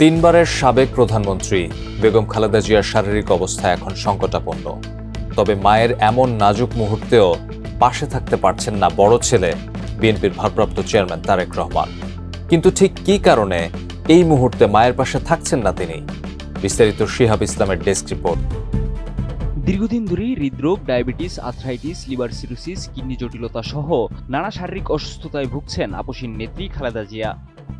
তিনবারের সাবেক প্রধানমন্ত্রী বেগম খালেদা জিয়ার শারীরিক অবস্থা এখন সংকটাপন্ন। তবে মায়ের এমন নাজুক মুহূর্তেও পাশে থাকতে পারছেন না বড় ছেলে বিএনপির ভারপ্রাপ্ত চেয়ারম্যান তারেক রহমান। কিন্তু ঠিক কি কারণে এই মুহূর্তে মায়ের পাশে থাকছেন না তিনি? বিস্তারিত শিহাব ইসলামের ডেস্ক রিপোর্ট। দীর্ঘদিন ধরেই হৃদরোগ, diabetes, arthritis, liver cirrhosis, kidney জটিলতা সহ নানা শারীরিক অসুস্থতায় ভুগছেন আপসীন নেত্রী খালেদা জিয়া।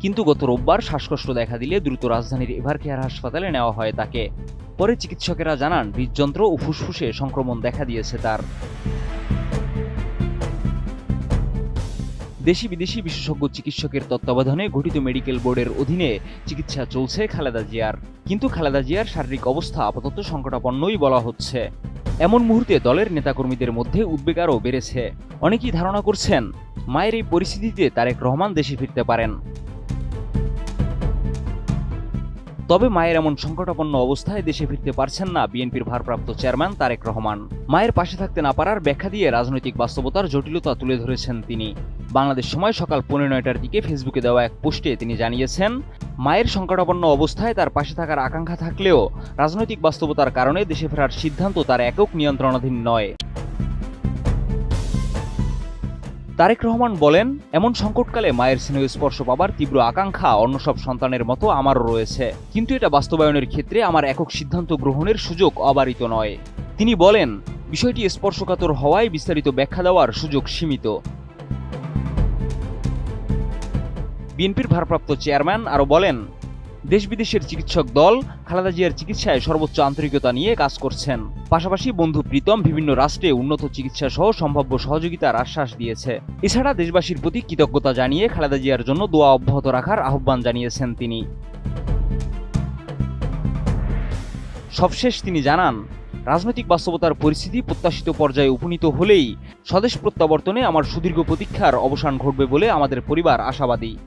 কিন্তু গত রোববার শ্বাসকষ্ট দেখা দিলে দ্রুত রাজধানীর এভার কেয়ার হাসপাতালে নেওয়া হয় তাকে। পরে চিকিৎসকেরা জানান হৃদযন্ত্র ও ফুসফুসে সংক্রমণ দেখা দিয়েছে তার। দেশি বিদেশি বিশেষজ্ঞ চিকিৎসকের তত্ত্বাবধানে গঠিত মেডিকেল বোর্ডের অধীনে চিকিৎসা চলছে খালেদা জিয়ার। কিন্তু খালেদা জিয়ার শারীরিক অবস্থা আপাতত সংকটাপন্নই বলা হচ্ছে। এমন মুহূর্তে দলের নেতাকর্মীদের মধ্যে উদ্বেগ আরও বেড়েছে। অনেকেই ধারণা করছেন, মায়ের এই পরিস্থিতিতে তারেক রহমান দেশে ফিরতে পারেন। তবে মায়ের এমন সংকটাপন্ন অবস্থায় দেশে ফিরতে পারছেন না বিএনপির ভারপ্রাপ্ত চেয়ারম্যান তারেক রহমান। মায়ের পাশে থাকতে না পারার ব্যাখ্যা দিয়ে রাজনৈতিক বাস্তবতার জটিলতা তুলে ধরেছেন তিনি। বাংলাদেশ সময় সকাল পৌনে নয়টার দিকে ফেসবুকে দেওয়া এক পোস্টে তিনি জানিয়েছেন, মায়ের সংকটাপন্ন অবস্থায় তার পাশে থাকার আকাঙ্ক্ষা থাকলেও রাজনৈতিক বাস্তবতার কারণে দেশে ফেরার সিদ্ধান্ত তার একক নিয়ন্ত্রণাধীন নয়। তারেক রহমান বলেন, এমন সংকটকালে মায়ের স্নেহ স্পর্শ পাবার তীব্র আকাঙ্ক্ষা অন্য সব সন্তানের মতো আমারও রয়েছে। কিন্তু এটা বাস্তবায়নের ক্ষেত্রে আমার একক সিদ্ধান্ত গ্রহণের সুযোগ অবারিত নয়। তিনি বলেন, বিষয়টি স্পর্শকাতর হওয়ায় বিস্তারিত ব্যাখ্যা দেওয়ার সুযোগ সীমিত। বিএনপির ভারপ্রাপ্ত চেয়ারম্যান আরও বলেন দেশ বিদেশের চিকিৎসক দল খালেদা জিয়ার চিকিৎসায় সর্বোচ্চ আন্তরিকতা নিয়ে কাজ করছেন। পাশাপাশি বন্ধু প্রীতম বিভিন্ন রাষ্ট্রে উন্নত চিকিৎসা সহ সম্ভাব্য সহযোগিতার আশ্বাস দিয়েছে। এছাড়া দেশবাসীর প্রতি কৃতজ্ঞতা জানিয়ে খালেদা জিয়ার জন্য দোয়া অব্যাহত রাখার আহ্বান জানিয়েছেন তিনি। সবশেষ তিনি জানান, রাজনৈতিক বাস্তবতার পরিস্থিতি প্রত্যাশিত পর্যায়ে উপনীত হলেই স্বদেশ প্রত্যাবর্তনে আমার সুদীর্ঘ প্রতীক্ষার অবসান ঘটবে বলে আমাদের পরিবার আশাবাদী।